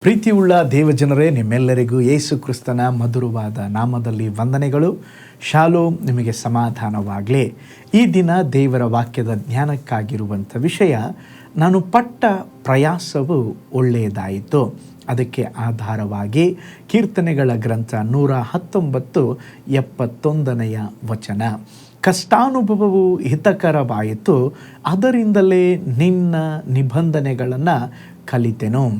ಪ್ರೀತಿಯುಳ್ಳ ದೇವಜನರೇ, ನಿಮ್ಮೆಲ್ಲರಿಗೂ ಯೇಸು ಕ್ರಿಸ್ತನ ಮಧುರವಾದ ನಾಮದಲ್ಲಿ ವಂದನೆಗಳು. ಶಾಲೋ ನಿಮಗೆ ಸಮಾಧಾನವಾಗಲಿ. ಈ ದಿನ ದೇವರ ವಾಕ್ಯದ ಜ್ಞಾನಕ್ಕಾಗಿರುವಂಥ ವಿಷಯ, ನಾನು ಪಟ್ಟ ಪ್ರಯಾಸವು ಒಳ್ಳೆಯದಾಯಿತು. ಅದಕ್ಕೆ ಆಧಾರವಾಗಿ ಕೀರ್ತನೆಗಳ ಗ್ರಂಥ ನೂರ ಹತ್ತೊಂಬತ್ತು ಎಪ್ಪತ್ತೊಂದನೆಯ ವಚನ. ಕಷ್ಟಾನುಭವವು ಹಿತಕರವಾಯಿತು, ಅದರಿಂದಲೇ ನಿನ್ನ ನಿಬಂಧನೆಗಳನ್ನು ಕಲಿತೆನು.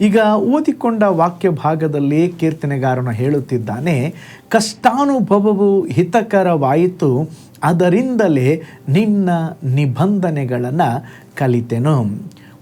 ಈಗ ಓದಿಕೊಂಡ ವಾಕ್ಯ ಭಾಗದಲ್ಲಿ ಕೀರ್ತನೆಗಾರನು ಹೇಳುತ್ತಿದ್ದಾನೆ, ಕಷ್ಟಾನುಭವವು ಹಿತಕರವಾಯಿತು, ಅದರಿಂದಲೇ ನಿನ್ನ ನಿಬಂಧನೆಗಳನ್ನು ಕಲಿತೆನು.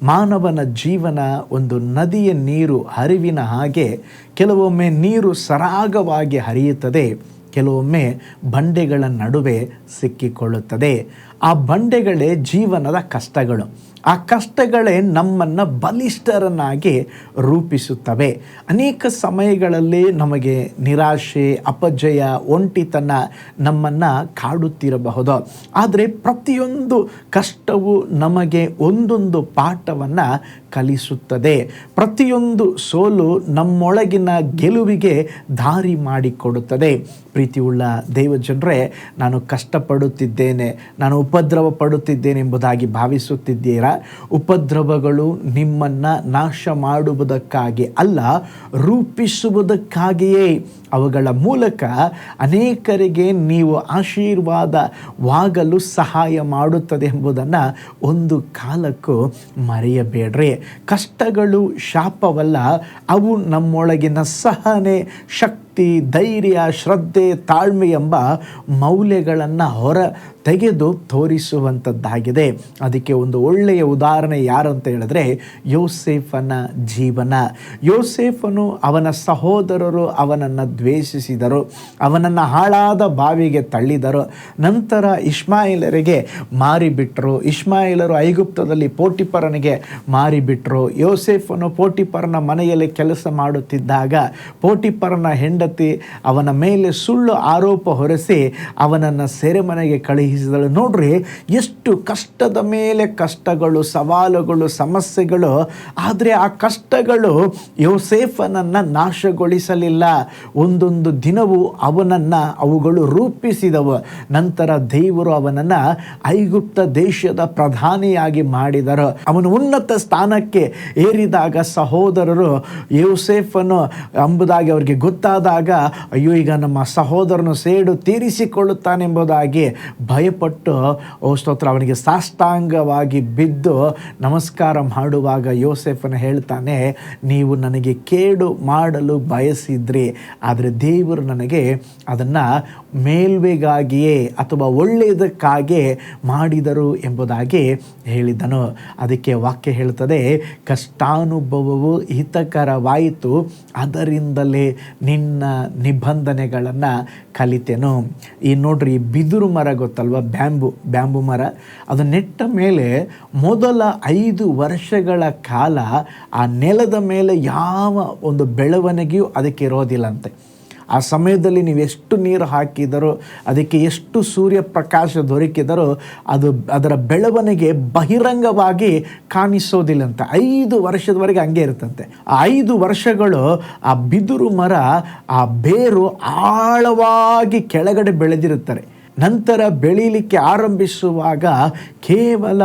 ಮಾನವನ ಜೀವನ ಒಂದು ನದಿಯ ನೀರು ಹರಿವಿನ ಹಾಗೆ ಕೆಲವೊಮ್ಮೆ ನೀರು ಸರಾಗವಾಗಿ ಹರಿಯುತ್ತದೆ, ಕೆಲವೊಮ್ಮೆ ಬಂಡೆಗಳ ನಡುವೆ ಸಿಕ್ಕಿಕೊಳ್ಳುತ್ತದೆ. ಆ ಬಂಡೆಗಳೇ ಜೀವನದ ಕಷ್ಟಗಳು. ಆ ಕಷ್ಟಗಳೇ ನಮ್ಮನ್ನು ಬಲಿಷ್ಠರನ್ನಾಗಿ ರೂಪಿಸುತ್ತವೆ. ಅನೇಕ ಸಮಯಗಳಲ್ಲಿ ನಮಗೆ ನಿರಾಶೆ, ಅಪಜಯ, ಒಂಟಿತನ ನಮ್ಮನ್ನು ಕಾಡುತ್ತಿರಬಹುದು. ಆದರೆ ಪ್ರತಿಯೊಂದು ಕಷ್ಟವು ನಮಗೆ ಒಂದೊಂದು ಪಾಠವನ್ನು ಕಲಿಸುತ್ತದೆ. ಪ್ರತಿಯೊಂದು ಸೋಲು ನಮ್ಮೊಳಗಿನ ಗೆಲುವಿಗೆ ದಾರಿ ಮಾಡಿಕೊಡುತ್ತದೆ. ಪ್ರೀತಿಯುಳ್ಳ ದೇವಜನರೇ, ನಾನು ಕಷ್ಟಪಡುತ್ತಿದ್ದೇನೆ, ನಾನು ಉಪದ್ರವ ಪಡುತ್ತಿದ್ದೇನೆ ಎಂಬುದಾಗಿ ಭಾವಿಸುತ್ತಿದ್ದೀರಾ? ಉಪದ್ರವಗಳು ನಿಮ್ಮನ್ನು ನಾಶ ಮಾಡುವುದಕ್ಕಾಗಿ ಅಲ್ಲ, ರೂಪಿಸುವುದಕ್ಕಾಗಿಯೇ. ಅವುಗಳ ಮೂಲಕ ಅನೇಕರಿಗೆ ನೀವು ಆಶೀರ್ವಾದವಾಗಲು ಸಹಾಯ ಮಾಡುತ್ತದೆ ಎಂಬುದನ್ನು ಒಂದು ಕಾಲಕ್ಕೂ ಮರೆಯಬೇಡ್ರಿ. ಕಷ್ಟಗಳು ಶಾಪವಲ್ಲ, ಅವು ನಮ್ಮೊಳಗಿನ ಸಹನೆ, ಶಕ್ತಿ, ಧೈರ್ಯ, ಶ್ರದ್ಧೆ, ತಾಳ್ಮೆ ಎಂಬ ಮೌಲ್ಯಗಳನ್ನು ಹೊರ ತೆಗೆದು ತೋರಿಸುವಂಥದ್ದಾಗಿದೆ ಅದಕ್ಕೆ ಒಂದು ಒಳ್ಳೆಯ ಉದಾಹರಣೆ ಯಾರು ಅಂತ ಹೇಳಿದ್ರೆ ಯೋಸೇಫನ ಜೀವನ. ಯೋಸೇಫನು ಅವನ ಸಹೋದರರು ಅವನನ್ನು ದ್ವೇಷಿಸಿದರು. ಅವನನ್ನು ಹಾಳಾದ ಬಾವಿಗೆ ತಳ್ಳಿದರು. ನಂತರ ಇಸ್ಮಾಯಿಲರಿಗೆ ಮಾರಿಬಿಟ್ರು. ಇಸ್ಮಾಯಿಲರು ಐಗುಪ್ತದಲ್ಲಿ ಪೋಟಿಪರನಿಗೆ ಮಾರಿಬಿಟ್ರು. ಯೋಸೇಫನು ಪೋಟಿಪರನ ಮನೆಯಲ್ಲಿ ಕೆಲಸ ಮಾಡುತ್ತಿದ್ದಾಗ ಪೋಟಿಪರನ ಹೆಂಡತಿ ಅವನ ಮೇಲೆ ಸುಳ್ಳು ಆರೋಪ ಹೊರಿಸಿ ಅವನನ್ನು ಸೆರೆಮನೆಗೆ ಕಳುಹಿಸಿದಳು ನೋಡ್ರಿ, ಎಷ್ಟು ಕಷ್ಟದ ಮೇಲೆ ಕಷ್ಟಗಳು, ಸವಾಲುಗಳು, ಸಮಸ್ಯೆಗಳು, ಆದರೆ ಆ ಕಷ್ಟಗಳು ಯೋಸೇಫನನ್ನು ನಾಶಗೊಳಿಸಲಿಲ್ಲ. ಒಂದೊಂದು ದಿನವೂ ಅವನನ್ನು ಅವುಗಳು ರೂಪಿಸಿದವು. ನಂತರ ದೇವರು ಅವನನ್ನು ಐಗುಪ್ತ ದೇಶದ ಪ್ರಧಾನಿಯಾಗಿ ಮಾಡಿದರು. ಅವನು ಉನ್ನತ ಸ್ಥಾನಕ್ಕೆ ಏರಿದಾಗ ಸಹೋದರರು ಯೋಸೇಫನು ಎಂಬುದಾಗಿ ಅವರಿಗೆ ಗೊತ್ತಾದಾಗ, ಅಯ್ಯೋ, ಈಗ ನಮ್ಮ ಸಹೋದರನು ಸೇಡು ತೀರಿಸಿಕೊಳ್ಳುತ್ತಾನೆಂಬುದಾಗಿ ಭಯಪಟ್ಟು ಸ್ತೋತ್ರ, ಅವನಿಗೆ ಸಾಷ್ಟಾಂಗವಾಗಿ ಬಿದ್ದು ನಮಸ್ಕಾರ ಮಾಡುವಾಗ ಯೋಸೆಫನ ಹೇಳ್ತಾನೆ, ನೀವು ನನಗೆ ಕೇಡು ಮಾಡಲು ಬಯಸಿದ್ರಿ, ಆದರೆ ದೇವರು ನನಗೆ ಅದನ್ನು ಮೇಲ್ವೆಗಾಗಿಯೇ ಅಥವಾ ಒಳ್ಳೆಯದಕ್ಕಾಗಿಯೇ ಮಾಡಿದರು ಎಂಬುದಾಗಿ ಹೇಳಿದನು. ಅದಕ್ಕೆ ವಾಕ್ಯ ಹೇಳ್ತದೆ, ಕಷ್ಟಾನುಭವವು ಹಿತಕರವಾಯಿತು, ಅದರಿಂದಲೇ ನಿನ್ನ ನಿಬಂಧನೆಗಳನ್ನು ಕಲಿತೆನು. ಈ ನೋಡ್ರಿ, ಬಿದಿರು ಮರ ಗೊತ್ತಲ್ವ ಬ್ಯಾಂಬು ಬ್ಯಾಂಬು ಮರ. ಅದು ನೆಟ್ಟ ಮೇಲೆ ಮೊದಲ ಐದು ವರ್ಷಗಳ ಕಾಲ ಆ ನೆಲದ ಮೇಲೆ ಯಾವ ಒಂದು ಬೆಳವಣಿಗೆಯೂ ಅದಕ್ಕೆ ಇರೋದಿಲ್ಲಂತೆ. ಆ ಸಮಯದಲ್ಲಿ ನೀವು ಎಷ್ಟು ನೀರು ಹಾಕಿದರೋ, ಅದಕ್ಕೆ ಎಷ್ಟು ಸೂರ್ಯ ಪ್ರಕಾಶ ದೊರಕಿದರೋ ಅದು ಅದರ ಬೆಳವಣಿಗೆ ಬಹಿರಂಗವಾಗಿ ಕಾಣಿಸೋದಿಲ್ಲಂತೆ. ಐದು ವರ್ಷದವರೆಗೆ ಹಂಗೆ ಇರುತ್ತಂತೆ. ಆ ಐದು ವರ್ಷಗಳು ಆ ಬಿದಿರು ಮರ, ಆ ಬೇರು ಆಳವಾಗಿ ಕೆಳಗಡೆ ಬೆಳೆದಿರುತ್ತಾರೆ. ನಂತರ ಬೆಳೀಲಿಕ್ಕೆ ಆರಂಭಿಸುವಾಗ ಕೇವಲ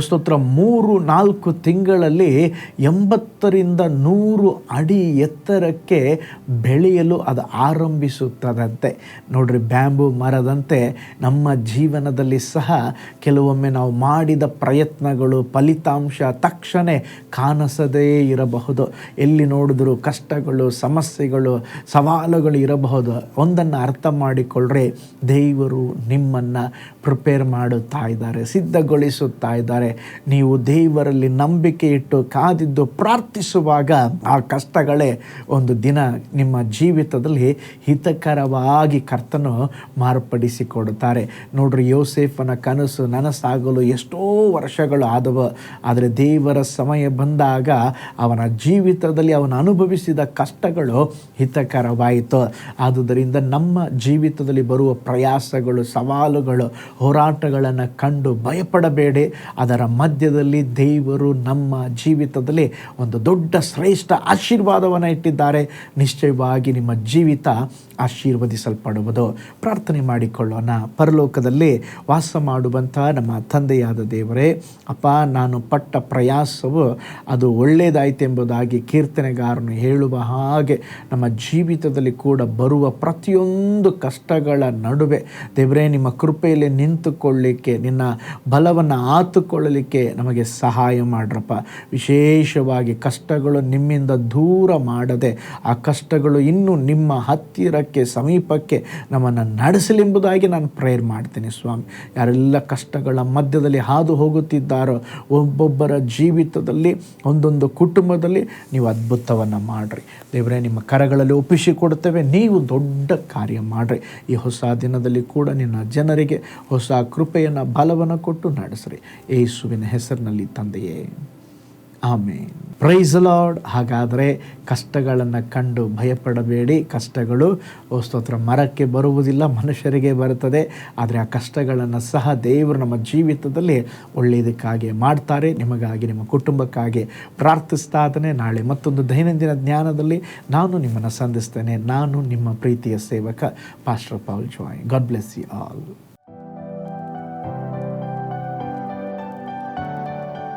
ಸ್ತೋತ್ರ, ಮೂರು, ನಾಲ್ಕು ತಿಂಗಳಲ್ಲಿ ಎಂಬತ್ತರಿಂದ ನೂರು ಅಡಿ ಎತ್ತರಕ್ಕೆ ಬೆಳೆಯಲು ಅದು ಆರಂಭಿಸುತ್ತದಂತೆ. ನೋಡ್ರಿ, ಬ್ಯಾಂಬು ಮರದಂತೆ ನಮ್ಮ ಜೀವನದಲ್ಲಿ ಸಹ ಕೆಲವೊಮ್ಮೆ ನಾವು ಮಾಡಿದ ಪ್ರಯತ್ನಗಳು ಫಲಿತಾಂಶ ತಕ್ಷಣ ಕಾಣಿಸದೇ ಇರಬಹುದು. ಎಲ್ಲಿ ನೋಡಿದ್ರೂ ಕಷ್ಟಗಳು, ಸಮಸ್ಯೆಗಳು, ಸವಾಲುಗಳು ಇರಬಹುದು. ಒಂದನ್ನು ಅರ್ಥ ಮಾಡಿಕೊಳ್ಳ್ರೆ ದೇವರು ನಿಮ್ಮನ್ನು ಪ್ರಿಪೇರ್ ಮಾಡುತ್ತಾ ಇದ್ದಾರೆ, ಸಿದ್ಧಗೊಳಿಸುತ್ತಾ ಇದ್ದಾರೆ. ನೀವು ದೇವರಲ್ಲಿ ನಂಬಿಕೆ ಇಟ್ಟು ಕಾದಿದ್ದು ಪ್ರಾರ್ಥಿಸುವಾಗ ಆ ಕಷ್ಟಗಳೇ ಒಂದು ದಿನ ನಿಮ್ಮ ಜೀವಿತದಲ್ಲಿ ಹಿತಕರವಾಗಿ ಕರ್ತನು ಮಾರ್ಪಡಿಸಿಕೊಡುತ್ತಾರೆ. ನೋಡ್ರಿ ಯೋಸೇಫನ ಕನಸು ನನಸಾಗಲು ಎಷ್ಟೋ ವರ್ಷಗಳು ಆದವು. ಆದರೆ ದೇವರ ಸಮಯ ಬಂದಾಗ ಅವನ ಜೀವಿತದಲ್ಲಿ ಅವನು ಅನುಭವಿಸಿದ ಕಷ್ಟಗಳು ಹಿತಕರವಾಯಿತು. ಆದುದರಿಂದ ನಮ್ಮ ಜೀವಿತದಲ್ಲಿ ಬರುವ ಪ್ರಯಾಸಗಳು ಸಮಸ್ಯೆಗಳು ಸವಾಲುಗಳು, ಹೋರಾಟಗಳನ್ನು ಕಂಡು ಭಯಪಡಬೇಡಿ. ಅದರ ಮಧ್ಯದಲ್ಲಿ ದೇವರು ನಮ್ಮ ಜೀವಿತದಲ್ಲಿ ಒಂದು ದೊಡ್ಡ ಶ್ರೇಷ್ಠ ಆಶೀರ್ವಾದವನ್ನು ಇಟ್ಟಿದ್ದಾರೆ. ನಿಶ್ಚಯವಾಗಿ ನಿಮ್ಮ ಜೀವಿತ ಆಶೀರ್ವದಿಸಲ್ಪಡುವುದು. ಪ್ರಾರ್ಥನೆ ಮಾಡಿಕೊಳ್ಳೋಣ. ಪರಲೋಕದಲ್ಲಿ ವಾಸ ಮಾಡುವಂಥ ನಮ್ಮ ತಂದೆಯಾದ ದೇವರೇ, ಅಪ್ಪ, ನಾನು ಪಟ್ಟ ಪ್ರಯಾಸವು ಅದು ಒಳ್ಳೆಯದಾಯಿತೆಂಬುದಾಗಿ ಕೀರ್ತನೆಗಾರನು ಹೇಳುವ ಹಾಗೆ ನಮ್ಮ ಜೀವಿತದಲ್ಲಿ ಕೂಡ ಬರುವ ಪ್ರತಿಯೊಂದು ಕಷ್ಟಗಳ ನಡುವೆ ದೇವರೇ, ನಿಮ್ಮ ಕೃಪೆಯಲ್ಲಿ ನಿಂತುಕೊಳ್ಳಲಿಕ್ಕೆ ನಿನ್ನ ಬಲವನ್ನು ಆತುಕೊಳ್ಳಲಿಕ್ಕೆ ನಮಗೆ ಸಹಾಯ ಮಾಡ್ರಪ್ಪ. ವಿಶೇಷವಾಗಿ ಕಷ್ಟಗಳು ನಿಮ್ಮಿಂದ ದೂರ ಮಾಡದೆ, ಆ ಕಷ್ಟಗಳು ಇನ್ನೂ ನಿಮ್ಮ ಹತ್ತಿರಕ್ಕೆ ಸಮೀಪಕ್ಕೆ ನಮ್ಮನ್ನು ನಡೆಸಲೆಂಬುದಾಗಿ ನಾನು ಪ್ರೇಯರ್ ಮಾಡ್ತೀನಿ ಸ್ವಾಮಿ. ಯಾರೆಲ್ಲ ಕಷ್ಟಗಳ ಮಧ್ಯದಲ್ಲಿ ಹಾದು ಹೋಗುತ್ತಿದ್ದಾರೋ, ಒಬ್ಬೊಬ್ಬರ ಜೀವಿತದಲ್ಲಿ, ಒಂದೊಂದು ಕುಟುಂಬದಲ್ಲಿ ನೀವು ಅದ್ಭುತವನ್ನು ಮಾಡಿರಿ. ದೇವರೇ, ನಿಮ್ಮ ಕರಗಳಲ್ಲಿ ಒಪ್ಪಿಸಿ ಕೊಡುತ್ತೇವೆ. ನೀವು ದೊಡ್ಡ ಕಾರ್ಯ ಮಾಡಿರಿ. ಈ ಹೊಸ ದಿನದಲ್ಲಿ ಕೂಡ ನಿನ್ನ ಜನರಿಗೆ ಹೊಸ ಕೃಪೆಯನ್ನು, ಬಲವನ್ನು ಕೊಟ್ಟು ನಡೆಸ್ರಿ. ಯೇಸುವಿನ ಹೆಸರಿನಲ್ಲಿ ತಂದೆಯೇ. ಆಮೇನ್. ಪ್ರೈಸ್ ಲಾರ್ಡ್ ಹಾಗಾದರೆ ಕಷ್ಟಗಳನ್ನು ಕಂಡು ಭಯಪಡಬೇಡಿ. ಕಷ್ಟಗಳು ಸ್ತೋತ್ರ, ಮರಕ್ಕೆ ಬರುವುದಿಲ್ಲ, ಮನುಷ್ಯರಿಗೆ ಬರುತ್ತದೆ. ಆದರೆ ಆ ಕಷ್ಟಗಳನ್ನು ಸಹ ದೇವರು ನಮ್ಮ ಜೀವಿತದಲ್ಲಿ ಒಳ್ಳೆಯದಕ್ಕಾಗಿ ಮಾಡ್ತಾರೆ. ನಿಮಗಾಗಿ, ನಿಮ್ಮ ಕುಟುಂಬಕ್ಕಾಗಿ ಪ್ರಾರ್ಥಿಸ್ತಾ ನಾಳೆ ಮತ್ತೊಂದು ದೈನಂದಿನ ಜ್ಞಾನದಲ್ಲಿ ನಾನು ನಿಮ್ಮನ್ನು ಸಂಧಿಸ್ತೇನೆ. ನಾನು ನಿಮ್ಮ ಪ್ರೀತಿಯ ಸೇವಕ pastor Paul Joy God bless you all